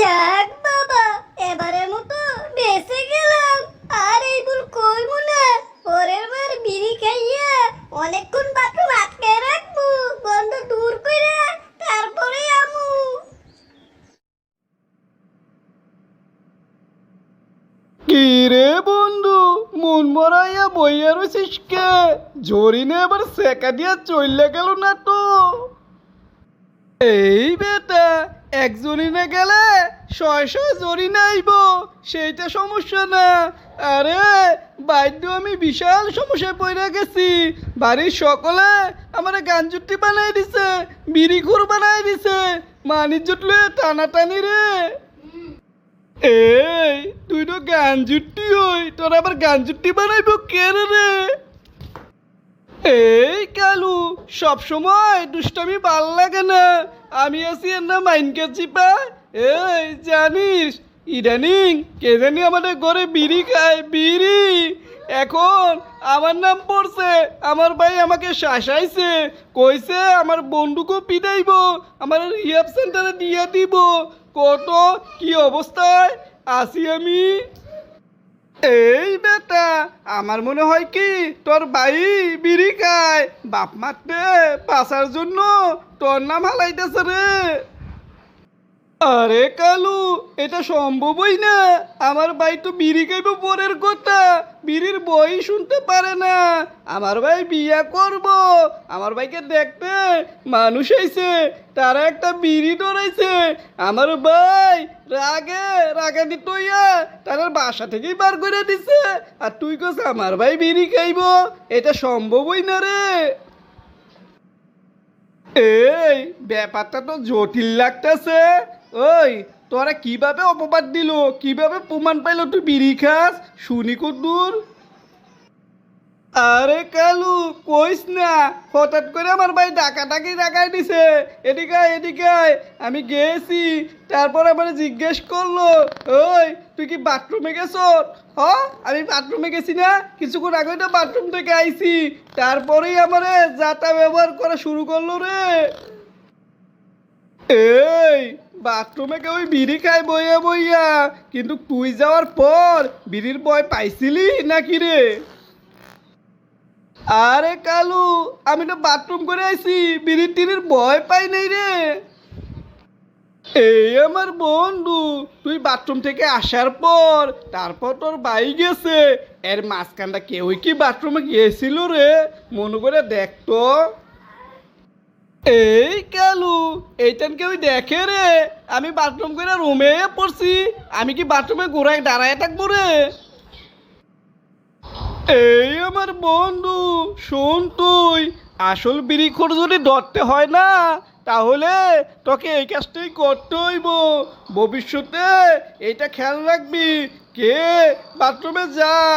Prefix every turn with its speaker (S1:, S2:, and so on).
S1: যাক বাবা, এবারের মতো বেঁচে গেলাম। আর এই ভুল করব না। পরের বার বিড়ি খাইয়া অনেকক্ষণ বাথরুম আটকে রাখব। গন্ধ দূর করে তারপরে আমু।
S2: কি রে বন্ধু, মন মরাইয়া বইয়া রয়েছিস কে? জরিনে আবার সেকা দিয়া চললে গেল না তো? এই বেটা, একজনই না গেলে ছয় ছয় জরি নাইব, সেইটা সমস্যা না। আরে বাদ্য আমি বিশাল সমস্যায় পড়ে গেছি। বাড়ির সকলে আমার গান জুটি বানাই দিছে, বিড়ি ঘুর বানাই দিছে। মানির জুটলে টানাটানি রে। এই, তুই তো গান জুটি হই, তোর আবার গান জুটি বানাইব কে রে? এই কালু, সব সময় দুষ্টামি ভালো লাগে না। আমি আছি এর না মাইনকে চিপা। এই জানিস, ইদানিং কে জানি আমাদের ঘরে বিড়ি খায়, বিড়ি। এখন আমার নাম পড়ছে, আমার ভাই আমাকে শাসাইছে, কইছে আমার বন্ধুকে পিটাইব, আমার রিহাব সেন্টারে দিয়ে দিব। কত কি অবস্থায় আছি আমি? এই বেটা আমার মনে হয় কি, তোর বাই বিড়ি খায়। বাপ মারতে পাশার জন্য তোর নাম হালাইতেছে রে। আরে কালু, এটা সম্ভবই না। আমার ভাই তো বিড়ি খাইব পরের কথা। বিড়ির বই শুনতে পারে না। আমার ভাই বিয়া করব। আমার ভাইকে দেখতে মানুষ আইছে। তারা একটা বিড়ি ডরাইছে আমার ভাই রাগে রাগে দিতইয়া তাদের বাসা থেকেই বার করে দিছে। আর তুই কস আমার ভাই বিড়ি খাইব? এটা সম্ভবই না রে। এই, ব্যাপারটা তো জটিল লাগতেছে। ওই, তোরা কীভাবে অপবাদ দিল? কীভাবে প্রমাণ পাইল তুই বিড়ি খাস? শুনি কদ্দুর। আরে কালু, কইস না, হঠাৎ করে আমার ভাই ডাকাটাকি ডাকাই দিছে। এদিকে এদিকে আমি গেছি। তারপর আমার জিজ্ঞেস করল, ওই, তুই কি বাথরুমে গেছ? হ, আমি বাথরুমে গেছি না, কিছুক্ষণ আগে তো বাথরুম থেকে আইছি। তারপরেই আমারে যাতা ব্যবহার করা শুরু করল রে। এই বাথরুমে কেউ বিড়ি খায় বইয়া বইয়া। কিন্তু তুই যাওয়ার পর বিড়ির বয় পাইছিলি নাকি রে? আরে কালু, আমি তো বাথরুম করে আইছি, বিড়ির টিনের ভয় পাই নাই রে। এই আমার বন্ধু, তুই বাথরুম থেকে আসার পর, তারপর তোর বাই গেছে। এর মাঝখানটা কেউই কি বাথরুমে গিয়েছিল রে? মনে করে দেখতো এই কালু এইটান কেউ দেখে রে। আমি বাথরুম করে রুমে পড়ছি। আমি কি বাথরুমে ঘোরায় দাঁড়ায় থাকব রে? এই আমার বন্ধু, শোন তুই, আসল বিড়ি বিড়িখোর যদি ধরতে হয় না, তাহলে তোকে এই কাজটাই করতে হইব। ভবিষ্যতে এইটা খেয়াল রাখবি, কে বাথরুমে যায়।